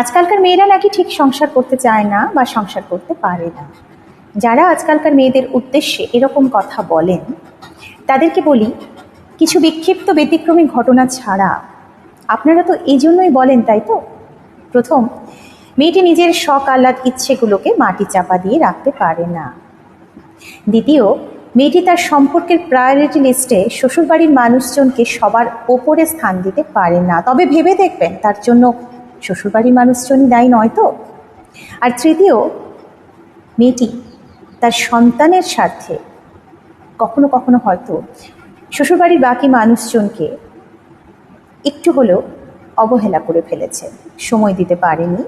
আজকালকার মেয়েরা নাকি ঠিক সংসার করতে চায় না বা সংসার করতে পারে না। যারা আজকালকার মেয়েদের উদ্দেশ্যে এরকম কথা বলেন, তাদেরকে বলি, কিছু বিক্ষিপ্ত ব্যতিক্রমী ঘটনা ছাড়া, আপনারা তো এই জন্যই বলেন, তাই তো? প্রথম, মেয়েটি নিজের শখ, আহ্লাদ, ইচ্ছেগুলোকে মাটি চাপা দিয়ে রাখতে পারে না। দ্বিতীয়, মেয়েটি তার সম্পর্কের প্রায়োরিটি লিস্টে শ্বশুরবাড়ির মানুষজনকে সবার ওপরে স্থান দিতে পারে না। তবে ভেবে দেখবেন, তার জন্য শ্বশুরবাড়ির মানুষজনই দায়ী নয় তো? আর তৃতীয়, মেয়েটি তার সন্তানের স্বার্থে কখনো কখনো হয়তো শ্বশুরবাড়ির বাকি মানুষজনকে একটু হলেও অবহেলা করে ফেলেছে। সময় দিতে পারেনি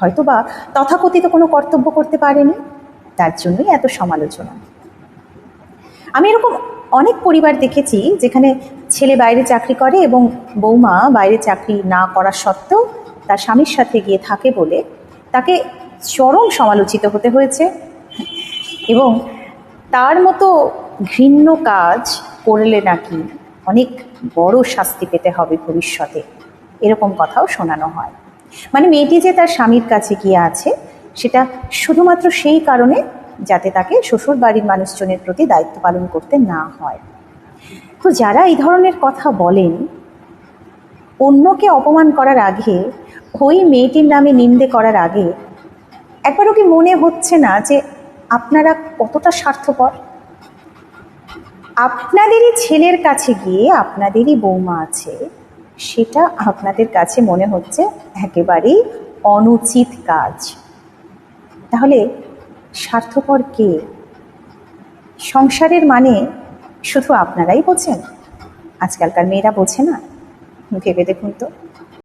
হয়তো বা তথাকথিত কোনো কর্তব্য করতে পারেনি, তার জন্যই এত সমালোচনা। আমি এরকম অনেক পরিবার দেখেছি যেখানে ছেলে বাইরে চাকরি করে এবং বৌমা বাইরে চাকরি না করা সত্ত্বেও তার স্বামীর সাথে গিয়ে থাকে বলে তাকে চরম সমালোচিত হতে হয়েছে। এবং তার মতো ঘৃণ্য কাজ করলে নাকি অনেক বড় শাস্তি পেতে হবে ভবিষ্যতে। এরকম কথাও শোনানো হয়। মানে মেয়েটি যে তার স্বামীর কাছে গিয়ে আছে, সেটা শুধুমাত্র সেই কারণে যাতে তাকে শ্বশুর বাড়ির মানুষজনের প্রতি দায়িত্ব পালন করতে না হয়। তো যারা এই ধরনের কথা বলেন, অন্যকে অপমান করার আগে, ওই মেয়েটির নামে নিন্দে করার আগে, একবারও কি মনে হচ্ছে না যে আপনারা কতটা স্বার্থপর? আপনাদেরই ছেলের কাছে গিয়ে আপনাদেরই বৌমা আছে, সেটা আপনাদের কাছে মনে হচ্ছে একেবারেই অনুচিত কাজ। তাহলে স্বার্থপর কে? সংসারের মানে শুধু আপনারাই বোঝেন? আজকালকার মেয়েরা বোঝে না। ভেবে দেখুন তো।